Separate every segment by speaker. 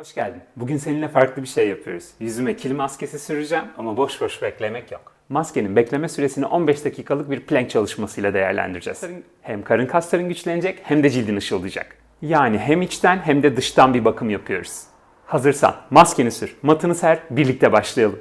Speaker 1: Hoş geldin. Bugün seninle farklı bir şey yapıyoruz. Yüzüme kil maskesi süreceğim ama boş boş beklemek yok. Maskenin bekleme süresini 15 dakikalık bir plank çalışmasıyla değerlendireceğiz. Hem karın kasların güçlenecek hem de cildin ışıldayacak. Yani hem içten hem de dıştan bir bakım yapıyoruz. Hazırsan maskeni sür, matını ser, birlikte başlayalım.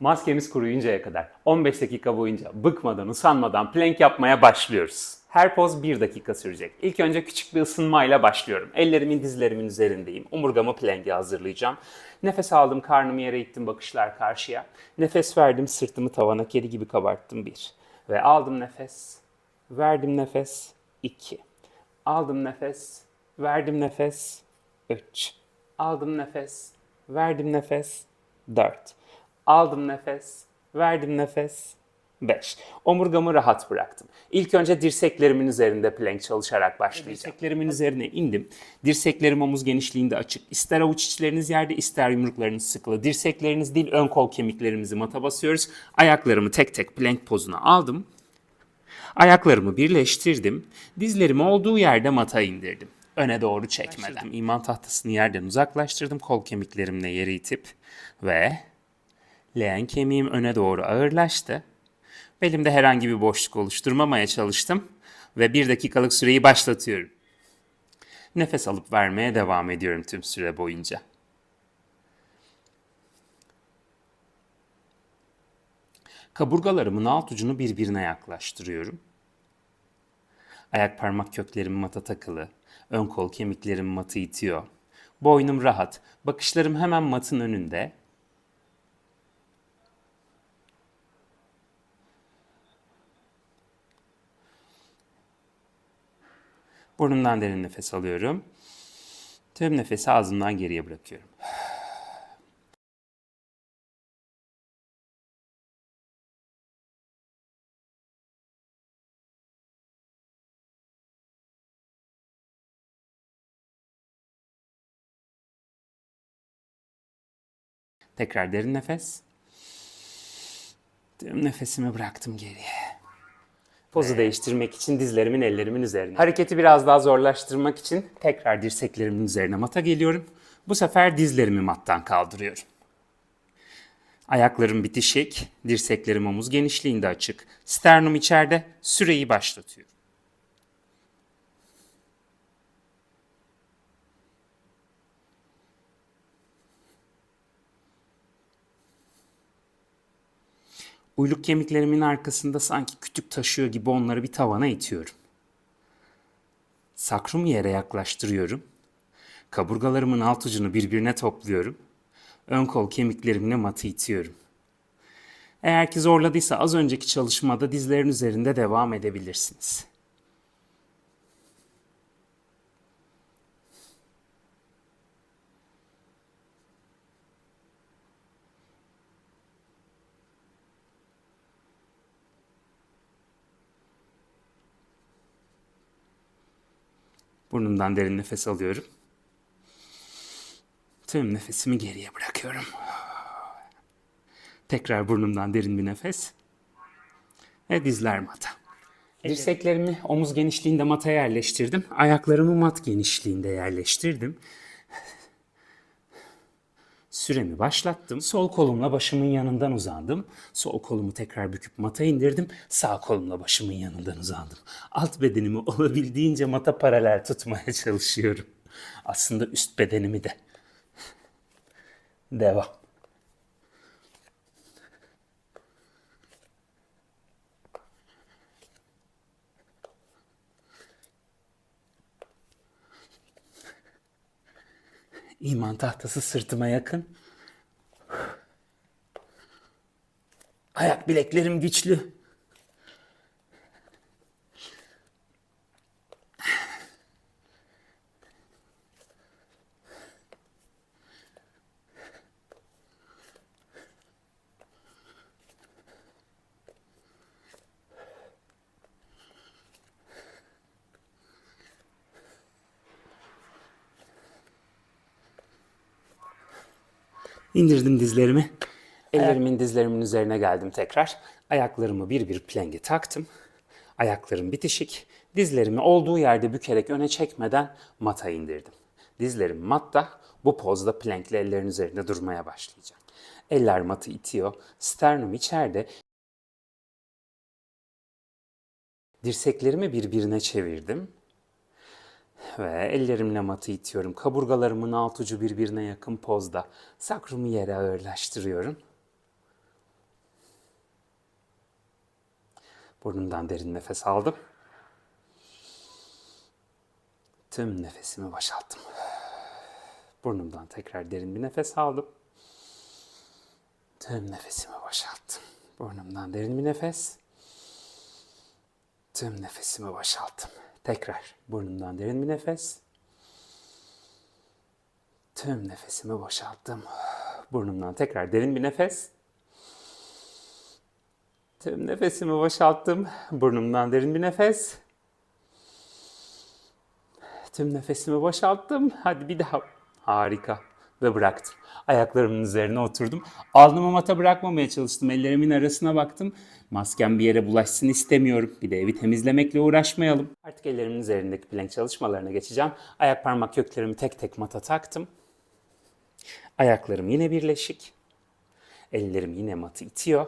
Speaker 1: Maskemiz kuruyuncaya kadar 15 dakika boyunca bıkmadan, usanmadan plank yapmaya başlıyoruz. Her poz 1 dakika sürecek. İlk önce küçük bir ısınmayla başlıyorum. Ellerimin dizlerimin üzerindeyim. Omurgamı plank'e hazırlayacağım. Nefes aldım, karnımı yere ittim, bakışlar karşıya. Nefes verdim, sırtımı tavana kedi gibi kabarttım bir. Ve aldım nefes, verdim nefes, iki. Aldım nefes, verdim nefes, üç. Aldım nefes, verdim nefes, dört. Aldım nefes, verdim nefes, 5. Omurgamı rahat bıraktım. İlk önce dirseklerimin üzerinde plank çalışarak başlayacağım. Dirseklerimin üzerine indim. Dirseklerim omuz genişliğinde açık. İster avuç içleriniz yerde ister yumruklarınız sıkılı. Dirsekleriniz değil ön kol kemiklerimizi mata basıyoruz. Ayaklarımı tek tek plank pozuna aldım. Ayaklarımı birleştirdim. Dizlerimi olduğu yerde mata indirdim. Öne doğru çekmeden. İman tahtasını yerden uzaklaştırdım. Kol kemiklerimle yere itip ve leğen kemiğim öne doğru ağırlaştı. Belimde herhangi bir boşluk oluşturmamaya çalıştım ve bir dakikalık süreyi başlatıyorum. Nefes alıp vermeye devam ediyorum tüm süre boyunca. Kaburgalarımın alt ucunu birbirine yaklaştırıyorum. Ayak parmak köklerim mata takılı. Ön kol kemiklerim matı itiyor. Boynum rahat. Bakışlarım hemen matın önünde. Burnumdan derin nefes alıyorum. Tüm nefesi ağzımdan geriye bırakıyorum. Tekrar derin nefes. Tüm nefesimi bıraktım geriye. Pozu değiştirmek için dizlerimin ellerimin üzerine. Hareketi biraz daha zorlaştırmak için tekrar dirseklerimin üzerine mata geliyorum. Bu sefer dizlerimi mattan kaldırıyorum. Ayaklarım bitişik, dirseklerim omuz genişliğinde açık. Sternum içeride, süreyi başlatıyorum. Uyluk kemiklerimin arkasında sanki kütük taşıyor gibi onları bir tavana itiyorum. Sakrum yere yaklaştırıyorum. Kaburgalarımın alt ucunu birbirine topluyorum. Ön kol kemiklerimle matı itiyorum. Eğer ki zorladıysa az önceki çalışmada dizlerin üzerinde devam edebilirsiniz. Burnumdan derin nefes alıyorum. Tüm nefesimi geriye bırakıyorum. Tekrar burnumdan derin bir nefes. Ve dizler mata. Dirseklerimi omuz genişliğinde mata yerleştirdim. Ayaklarımı mat genişliğinde yerleştirdim. Süremi başlattım. Sol kolumla başımın yanından uzandım. Sol kolumu tekrar büküp mata indirdim. Sağ kolumla başımın yanından uzandım. Alt bedenimi olabildiğince mata paralel tutmaya çalışıyorum. Aslında üst bedenimi de. Devam. İman tahtası sırtıma yakın. Ayak bileklerim güçlü. İndirdim dizlerimi. Ellerimin dizlerimin üzerine geldim tekrar. Ayaklarımı bir bir plenge taktım. Ayaklarım bitişik. Dizlerimi olduğu yerde bükerek öne çekmeden mata indirdim. Dizlerim matta, bu pozda plankli ellerin üzerinde durmaya başlayacağım. Eller matı itiyor, sternum içeride. Dirseklerimi birbirine çevirdim. Ve ellerimle matı itiyorum. Kaburgalarımın alt ucu birbirine yakın pozda. Sakrumu yere ağırlaştırıyorum. Burnumdan derin nefes aldım. Tüm nefesimi boşalttım. Burnumdan tekrar derin bir nefes aldım. Tüm nefesimi boşalttım. Burnumdan derin bir nefes. Tüm nefesimi boşalttım. Tekrar burnumdan derin bir nefes. Tüm nefesimi boşalttım. Burnumdan tekrar derin bir nefes. Tüm nefesimi boşalttım. Burnumdan derin bir nefes. Tüm nefesimi boşalttım. Hadi bir daha. Harika. Ve bıraktım. Ayaklarımın üzerine oturdum. Alnımı mata bırakmamaya çalıştım. Ellerimin arasına baktım. Maskem bir yere bulaşsın istemiyorum. Bir de evi temizlemekle uğraşmayalım. Artık ellerimin üzerindeki plank çalışmalarına geçeceğim. Ayak parmak köklerimi tek tek mata taktım. Ayaklarım yine birleşik. Ellerim yine matı itiyor.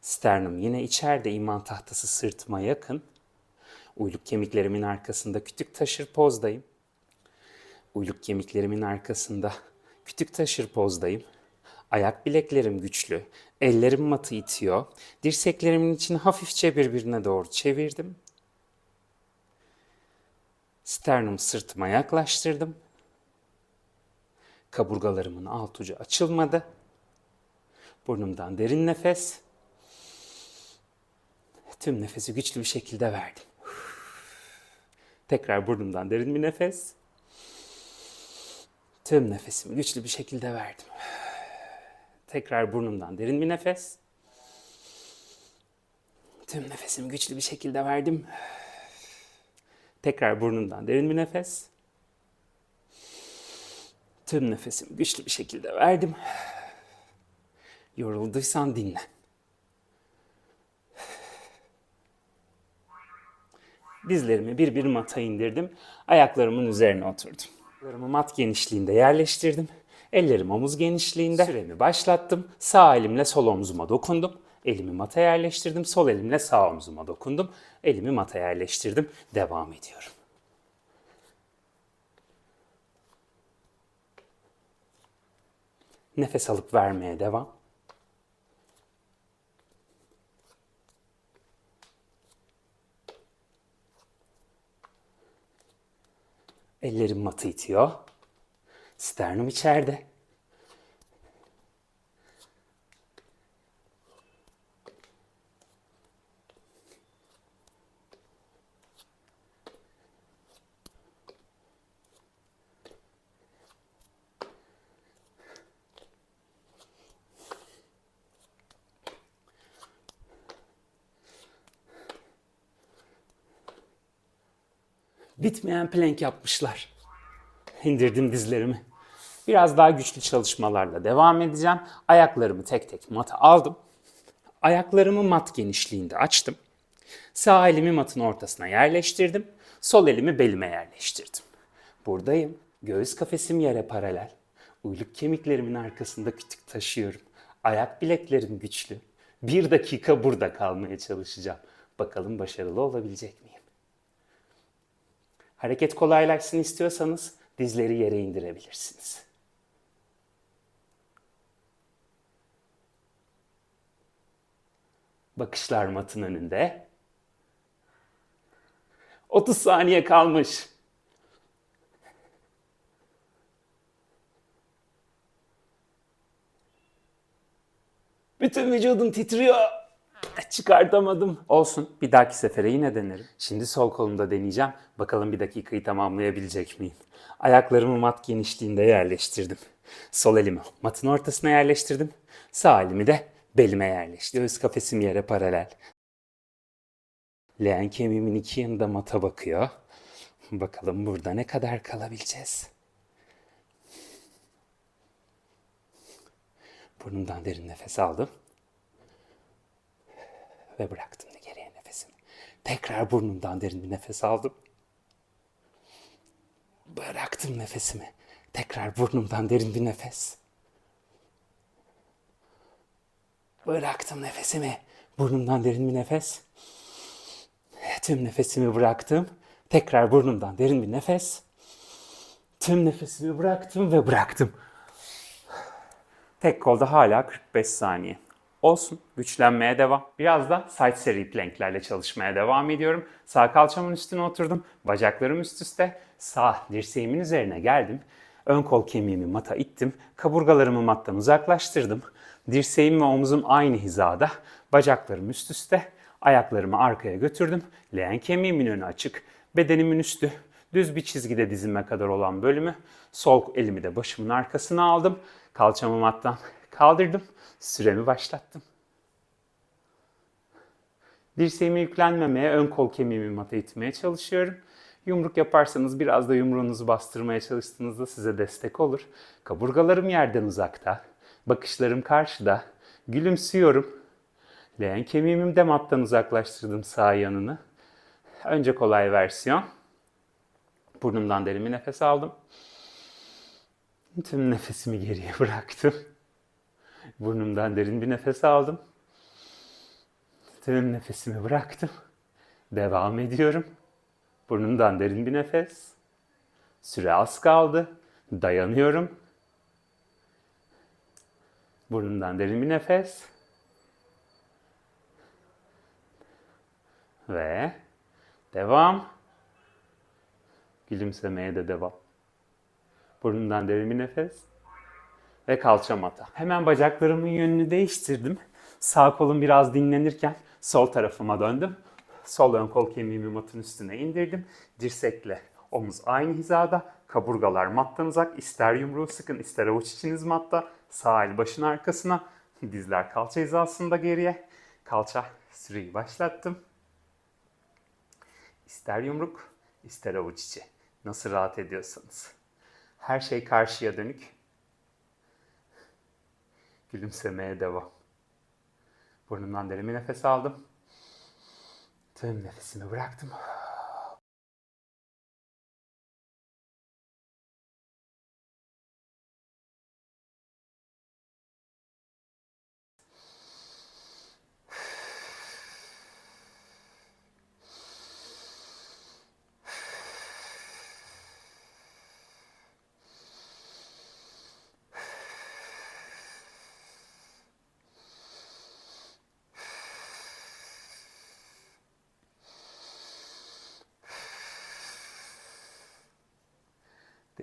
Speaker 1: Sternum yine içeride iman tahtası sırtıma yakın. Uyluk kemiklerimin arkasında kütük taşır pozdayım. Uyluk kemiklerimin arkasında kütük taşır pozdayım. Ayak bileklerim güçlü. Ellerim matı itiyor. Dirseklerimin içini hafifçe birbirine doğru çevirdim. Sternum sırtıma yaklaştırdım. Kaburgalarımın alt ucu açılmadı. Burnumdan derin nefes. Tüm nefesi güçlü bir şekilde verdim. Tekrar burnumdan derin bir nefes. Tüm nefesimi güçlü bir şekilde verdim. Tekrar burnumdan derin bir nefes. Tüm nefesimi güçlü bir şekilde verdim. Tekrar burnumdan derin bir nefes. Tüm nefesimi güçlü bir şekilde verdim. Yorulduysan dinlen. Dizlerimi bir bir mata indirdim. Ayaklarımın üzerine oturdum. Ayaklarımı mat genişliğinde yerleştirdim. Ellerim omuz genişliğinde. Süremi başlattım. Sağ elimle sol omzuma dokundum. Elimi mata yerleştirdim. Sol elimle sağ omzuma dokundum. Elimi mata yerleştirdim. Devam ediyorum. Nefes alıp vermeye devam. Ellerim matı itiyor. Sternum içeride. Bitmeyen plank yapmışlar. İndirdim dizlerimi. Biraz daha güçlü çalışmalarla devam edeceğim. Ayaklarımı tek tek mata aldım. Ayaklarımı mat genişliğinde açtım. Sağ elimi matın ortasına yerleştirdim. Sol elimi belime yerleştirdim. Buradayım. Göğüs kafesim yere paralel. Uyluk kemiklerimin arkasında kütük taşıyorum. Ayak bileklerim güçlü. Bir dakika burada kalmaya çalışacağım. Bakalım başarılı olabilecek miyim? Hareket kolaylaşsın istiyorsanız dizleri yere indirebilirsiniz. Bakışlar matın önünde. 30 saniye kalmış. Bütün vücudum titriyor. Çıkartamadım. Olsun. Bir dahaki sefere yine denerim. Şimdi sol kolumda deneyeceğim. Bakalım bir dakikayı tamamlayabilecek miyim? Ayaklarımı mat genişliğinde yerleştirdim. Sol elimi matın ortasına yerleştirdim. Sağ elimi de belime yerleştirdim. Göğüs kafesim yere paralel. Leğen kemiğimin iki yanında mata bakıyor. Bakalım burada ne kadar kalabileceğiz. Burnumdan derin nefes aldım ve bıraktım geriye nefesimi. Tekrar burnumdan derin bir nefes aldım. Bıraktım nefesimi. Tekrar burnumdan derin bir nefes. Bıraktım nefesimi. Burnumdan derin bir nefes. Tüm nefesimi bıraktım. Tekrar burnumdan derin bir nefes. Tüm nefesimi bıraktım ve bıraktım. Tek kolda hala 45 saniye. Olsun, güçlenmeye devam. Biraz da side seri planklerle çalışmaya devam ediyorum. Sağ kalçamın üstüne oturdum. Bacaklarım üst üste. Sağ dirseğimin üzerine geldim. Ön kol kemiğimi mata ittim. Kaburgalarımı mattan uzaklaştırdım. Dirseğim ve omuzum aynı hizada. Bacaklarım üst üste. Ayaklarımı arkaya götürdüm. Leğen kemiğimin önü açık. Bedenimin üstü düz bir çizgide dizime kadar olan bölümü. Sol elimi de başımın arkasına aldım. Kalçamı mattan kaldırdım. Süremi başlattım. Dirseğime yüklenmemeye, ön kol kemiğimi mata itmeye çalışıyorum. Yumruk yaparsanız biraz da yumruğunuzu bastırmaya çalıştığınızda size destek olur. Kaburgalarım yerden uzakta. Bakışlarım karşıda. Gülümsüyorum. Leğen kemiğimi de mattan uzaklaştırdım sağ yanını. Önce kolay versiyon. Burnumdan derin bir nefes aldım. Tüm nefesimi geriye bıraktım. Burnumdan derin bir nefes aldım. Tüm nefesimi bıraktım. Devam ediyorum. Burnumdan derin bir nefes. Süre az kaldı. Dayanıyorum. Burnumdan derin bir nefes. Ve devam. Gülümsemeye de devam. Burnumdan derin bir nefes. Ve kalça mata. Hemen bacaklarımın yönünü değiştirdim. Sağ kolum biraz dinlenirken sol tarafıma döndüm. Sol ön kol kemiğimi matın üstüne indirdim. Dirsekle omuz aynı hizada. Kaburgalar mattan uzak. İster yumruğu sıkın ister avuç içiniz matta. Sağ el başın arkasına. Dizler kalça hizasında geriye. Kalça süreyi başlattım. İster yumruk, ister avuç içi. Nasıl rahat ediyorsanız. Her şey karşıya dönük. Gülümsemeye devam. Burnumdan derin bir nefes aldım. Tüm nefesimi bıraktım.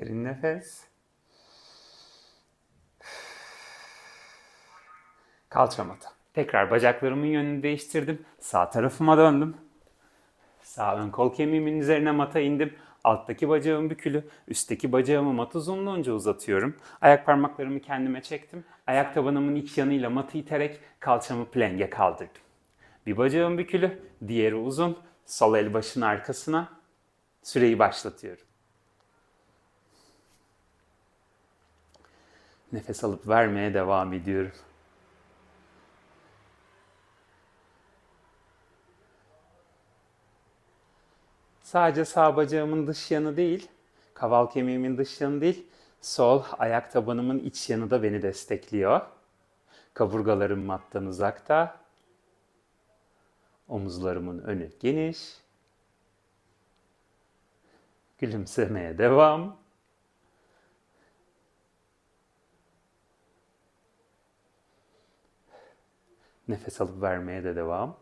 Speaker 1: Derin nefes. Kalça mata. Tekrar bacaklarımın yönünü değiştirdim. Sağ tarafıma döndüm. Sağ ön kol kemiğimin üzerine mata indim. Alttaki bacağım bükülü, üstteki bacağımı mat uzunluğunca uzatıyorum. Ayak parmaklarımı kendime çektim. Ayak tabanımın iç yanıyla matı iterek kalçamı plenge kaldırdım. Bir bacağım bükülü, diğeri uzun. Sol el başın arkasına. Süreyi başlatıyorum. Nefes alıp vermeye devam ediyorum. Sadece sağ bacağımın dış yanı değil, kaval kemiğimin dış yanı değil, sol ayak tabanımın iç yanı da beni destekliyor. Kaburgalarım mattan uzakta. Omuzlarımın önü geniş. Gülümsemeye devam. Nefes alıp vermeye de devam.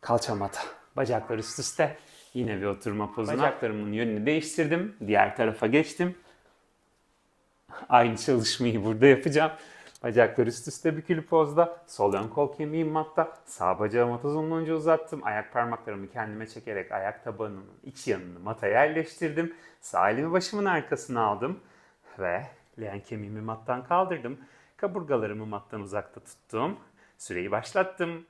Speaker 1: Kalça mata. Bacaklar üst üste. Yine bir oturma pozuna. Bacaklarımın yönünü değiştirdim. Diğer tarafa geçtim. Aynı çalışmayı burada yapacağım. Bacaklar üst üste bükülü pozda. Sol ön kol kemiğim matta. Sağ bacağımı uzunluğunca uzattım. Ayak parmaklarımı kendime çekerek ayak tabanının iç yanını mata yerleştirdim. Sağ elimi başımın arkasına aldım. Ve leğen kemiğimi mattan kaldırdım. Kaburgalarımı mattan uzakta tuttum. Süreyi başlattım.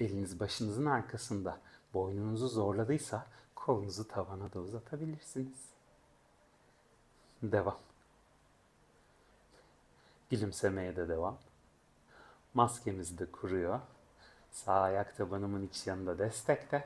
Speaker 1: Eliniz başınızın arkasında. Boynunuzu zorladıysa kolunuzu tavana da uzatabilirsiniz. Devam. Gülümsemeye de devam. Maskemiz de kuruyor. Sağ ayak tabanımın iç yanında destekte.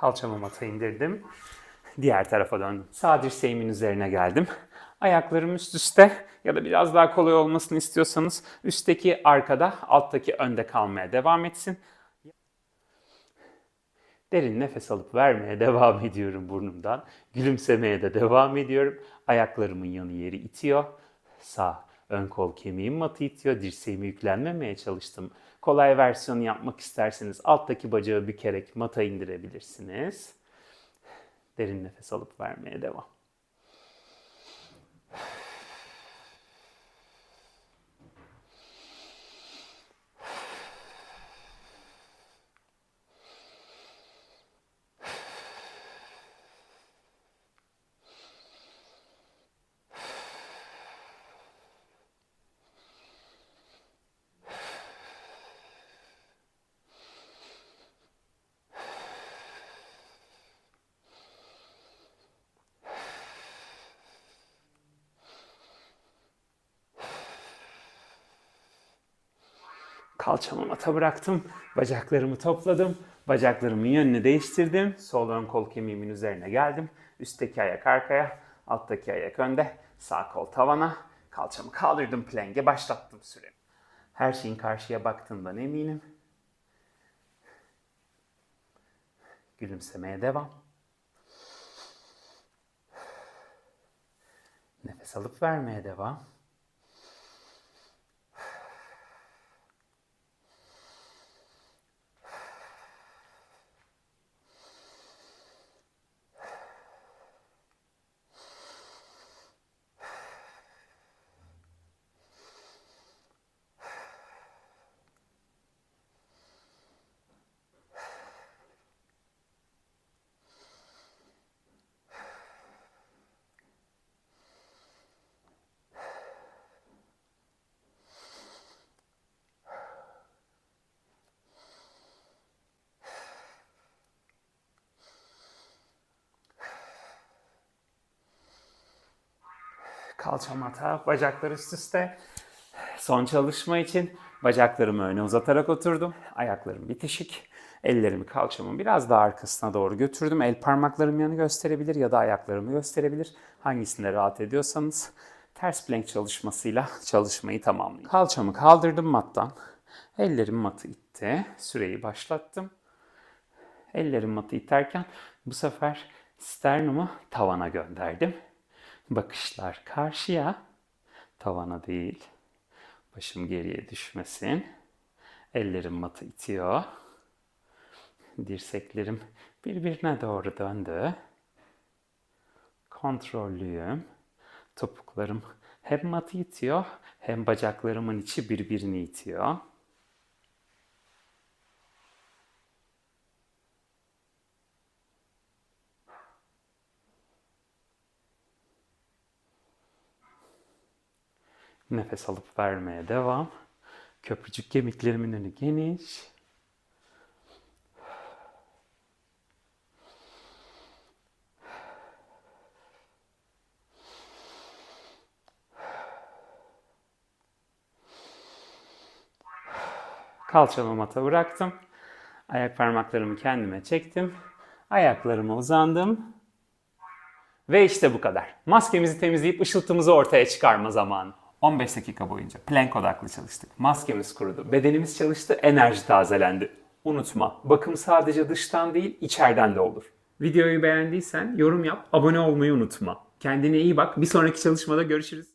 Speaker 1: Kalçamı mata indirdim. Diğer tarafa döndüm. Sağ dirseğimin üzerine geldim. Ayaklarım üst üste ya da biraz daha kolay olmasını istiyorsanız üstteki arkada, alttaki önde kalmaya devam etsin. Derin nefes alıp vermeye devam ediyorum burnumdan. Gülümsemeye de devam ediyorum. Ayaklarımın yanı yeri itiyor. Sağ ön kol kemiğim matı itiyor. Dirseğimi yüklenmemeye çalıştım. Kolay versiyonu yapmak isterseniz alttaki bacağı bükerek mata indirebilirsiniz. Derin nefes alıp vermeye devam. Kalçamı mata bıraktım. Bacaklarımı topladım. Bacaklarımın yönünü değiştirdim. Sol ön kol kemiğimin üzerine geldim. Üstteki ayak arkaya, alttaki ayak önde. Sağ kol tavana. Kalçamı kaldırdım plenge başlattım süremi. Her şeyin karşıya baktığından eminim. Gülümsemeye devam. Nefes alıp vermeye devam. Kalçam hata, bacaklar üst üste. Son çalışma için bacaklarımı öne uzatarak oturdum. Ayaklarım bitişik. Ellerimi kalçamın biraz daha arkasına doğru götürdüm. El parmaklarım yanı gösterebilir ya da ayaklarımı gösterebilir. Hangisinde rahat ediyorsanız ters plank çalışmasıyla çalışmayı tamamlayın. Kalçamı kaldırdım mattan. Ellerim matı itti. Süreyi başlattım. Ellerim matı iterken bu sefer sternumu tavana gönderdim. Bakışlar karşıya, tavana değil. Başım geriye düşmesin. Ellerim matı itiyor. Dirseklerim birbirine doğru döndü. Kontrollüyüm. Topuklarım hem matı itiyor hem bacaklarımın içi birbirini itiyor. Nefes alıp vermeye devam. Köprücük kemiklerimin önü geniş. Kalçamı mata bıraktım. Ayak parmaklarımı kendime çektim. Ayaklarıma uzandım. Ve işte bu kadar. Maskemizi temizleyip ışıltımızı ortaya çıkarma zamanı. 15 dakika boyunca plank odaklı çalıştık. Maskemiz kurudu, bedenimiz çalıştı, enerji tazelendi. Unutma, bakım sadece dıştan değil, içeriden de olur. Videoyu beğendiysen yorum yap, abone olmayı unutma. Kendine iyi bak, bir sonraki çalışmada görüşürüz.